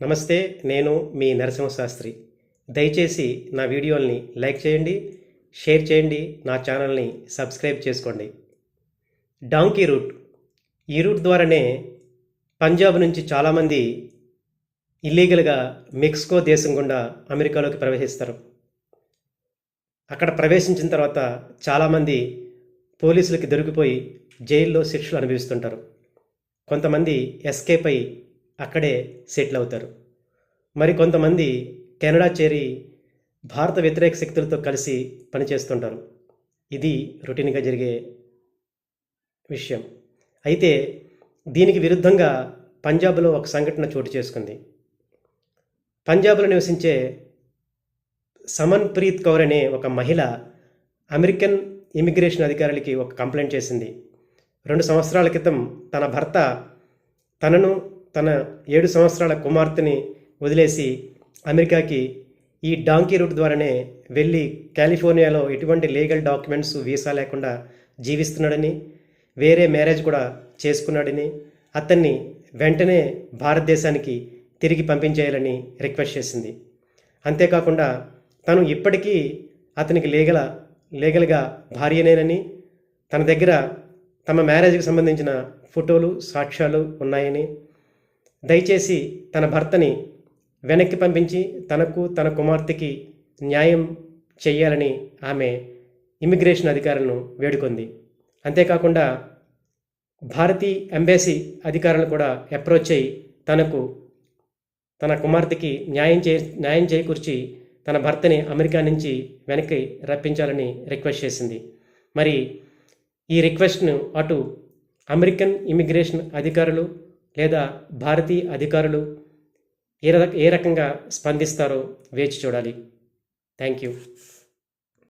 నమస్తే నేను మీ నరసింహశాస్త్రి. దయచేసి నా వీడియోల్ని లైక్ చేయండి షేర్ చేయండి నా ఛానల్ని సబ్స్క్రైబ్ చేసుకోండి. Donkey route. ఈ రూట్ ద్వారానే పంజాబ్ నుంచి చాలామంది ఇల్లీగల్గా మెక్సికో దేశం గుండా అమెరికాలోకి ప్రవేశిస్తారు. అక్కడ ప్రవేశించిన తర్వాత చాలామంది పోలీసులకి దొరికిపోయి జైల్లో శిక్షలు అనుభవిస్తుంటారు. కొంతమంది ఎస్కేప్ అయి అక్కడే సెటిల్ అవుతారు. మరి కొంతమంది కెనడా చేరి భారత వ్యతిరేక శక్తులతో కలిసి పనిచేస్తుంటారు. ఇది రొటీన్గా జరిగే విషయం. అయితే దీనికి విరుద్ధంగా పంజాబ్లో ఒక సంఘటన చోటు చేసుకుంది. పంజాబ్లో నివసించే సమన్ ప్రీత్ కౌర్ అనే ఒక మహిళ అమెరికన్ ఇమిగ్రేషన్ అధికారులకి ఒక కంప్లైంట్ చేసింది. రెండు సంవత్సరాల క్రితం తన భర్త తనను తన ఏడు సంవత్సరాల కుమార్తెని వదిలేసి అమెరికాకి ఈ డాంకీ రూట్ ద్వారానే వెళ్ళి కాలిఫోర్నియాలో ఎటువంటి లీగల్ డాక్యుమెంట్స్ వీసా లేకుండా జీవిస్తున్నాడని వేరే మ్యారేజ్ కూడా చేసుకున్నాడని అతన్ని వెంటనే భారతదేశానికి తిరిగి పంపించేయాలని రిక్వెస్ట్ చేసింది. అంతేకాకుండా తను ఇప్పటికీ అతనికి లీగల లీగల్గా భార్యనేనని తన దగ్గర తమ మ్యారేజ్కి సంబంధించిన ఫోటోలు సాక్ష్యాలు ఉన్నాయని దయచేసి తన భర్తని వెనక్కి పంపించి తనకు తన కుమార్తెకి న్యాయం చేయాలని ఆమె ఇమిగ్రేషన్ అధికారులను వేడుకుంది. అంతేకాకుండా భారతీ ఎంబేసీ అధికారులను కూడా అప్రోచ్ అయ్యి తనకు తన కుమార్తెకి న్యాయం చే న్యాయం చేకూర్చి తన భర్తని అమెరికా నుంచి వెనక్కి రప్పించాలని రిక్వెస్ట్ చేసింది. మరి ఈ రిక్వెస్ట్ను అటు అమెరికన్ ఇమిగ్రేషన్ అధికారులు లేదా భారతీయ అధికారులు ఏ ఏ రకంగా స్పందిస్తారో వేచి చూడాలి. Thank you.